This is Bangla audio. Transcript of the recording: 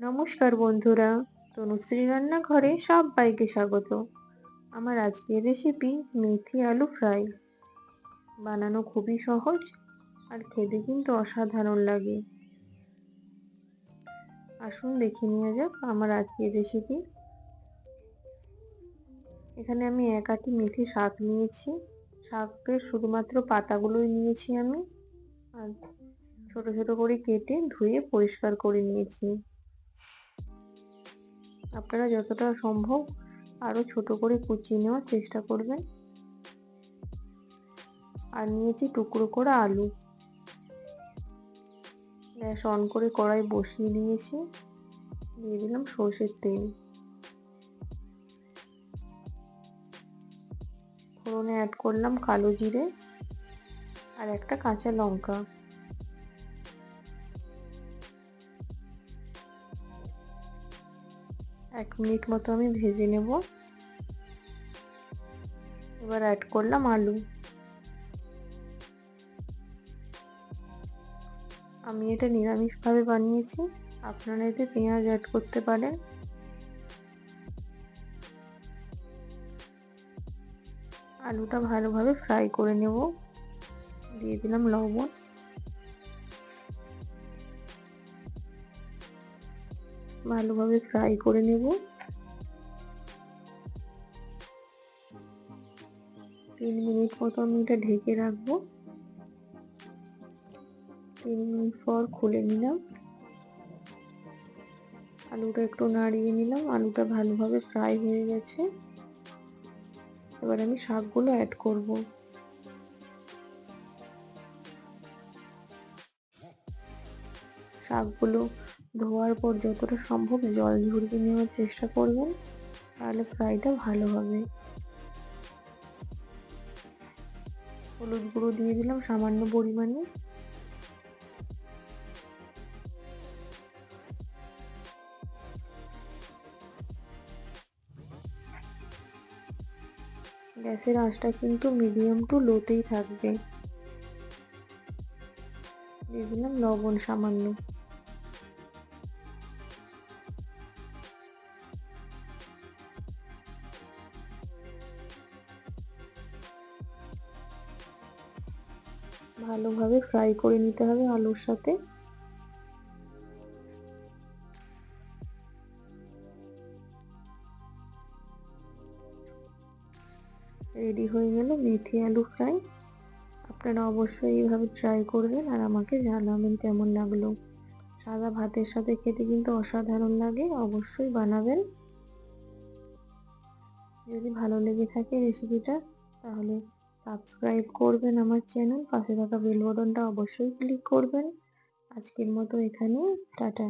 নমস্কার বন্ধুরা, তনুশ্রী রান্নাঘরে সবাইকে স্বাগত। আমার আজকের রেসিপি মেথি আলু ফ্রাই বানানো খুবই সহজ আর খেতে কিন্তু অসাধারণ লাগে। আসুন দেখে নেওয়া যাক আমার আজকের রেসিপি এখানে আমি এক আটি মেথি শাক নিয়েছি। শাকের শুধুমাত্র পাতাগুলোই নিয়েছি আমি। আর ছোট ছোট করে কেটে ধুয়ে পরিষ্কার করে নিয়েছি। আপনারা যতটা সম্ভব আরও ছোট করে কুচিয়ে নেওয়ার চেষ্টা করবেন। আর নিয়েছি টুকরো করা আলু। গ্যাস অন করে কড়াই বসিয়ে দিয়েছি। দিয়ে দিলাম সর্ষের তেল। ফোড়নে অ্যাড করলাম কালো জিরে আর একটা কাঁচা লঙ্কা। এক মিনিট মতো আমি ভেজে নেব। এবার অ্যাড করলাম আলু। আমি এটা নিরামিষভাবে বানিয়েছি। আপনারা এতে পেঁয়াজ অ্যাড করতে পারেন। আলুটা ভালোভাবে ফ্রাই করে নেব। দিয়ে দিলাম লবণ। ভালোভাবে ফ্রাই করে নেব। তিন মিনিট মতো আমি এটা ঢেকে রাখব। তিন মিনিট পর খুলে নিলাম। আলুটা একটু নাড়িয়ে নিলাম। আলুটা ভালোভাবে ফ্রাই হয়ে গেছে। এবার আমি শাকগুলো অ্যাড করব। শাকগুলো ধোয়ার পর যতটা সম্ভব জল ঝরিয়ে নেওয়ার চেষ্টা করবেন, তাহলে ফ্রাইটা ভালো হবে। হলুদ গুঁড়ো দিয়ে দিলাম সামান্য পরিমাণে। গ্যাসের আঁচটা কিন্তু মিডিয়াম টু লোতেই থাকবে। দিয়ে দিলাম লবণ সামান্য। ভালোভাবে ফ্রাই করে নিতে হবে আলুর সাথে। রেডি হয়ে গেল মেথি আলু ফ্রাই আপনারা অবশ্যই এইভাবে ট্রাই করবেন আর আমাকে জানাবেন কেমন লাগল। সাদা ভাতের সাথে খেতে কিন্তু অসাধারণ লাগে, অবশ্যই বানাবেন। যদি ভালো লেগে থাকে রেসিপিটা তাহলে সাবস্ক্রাইব করবেন আমার চ্যানেল পাশে থাকা বেল বটনটা অবশ্যই ক্লিক করবেন। আজকের মতো এখানে টাটা।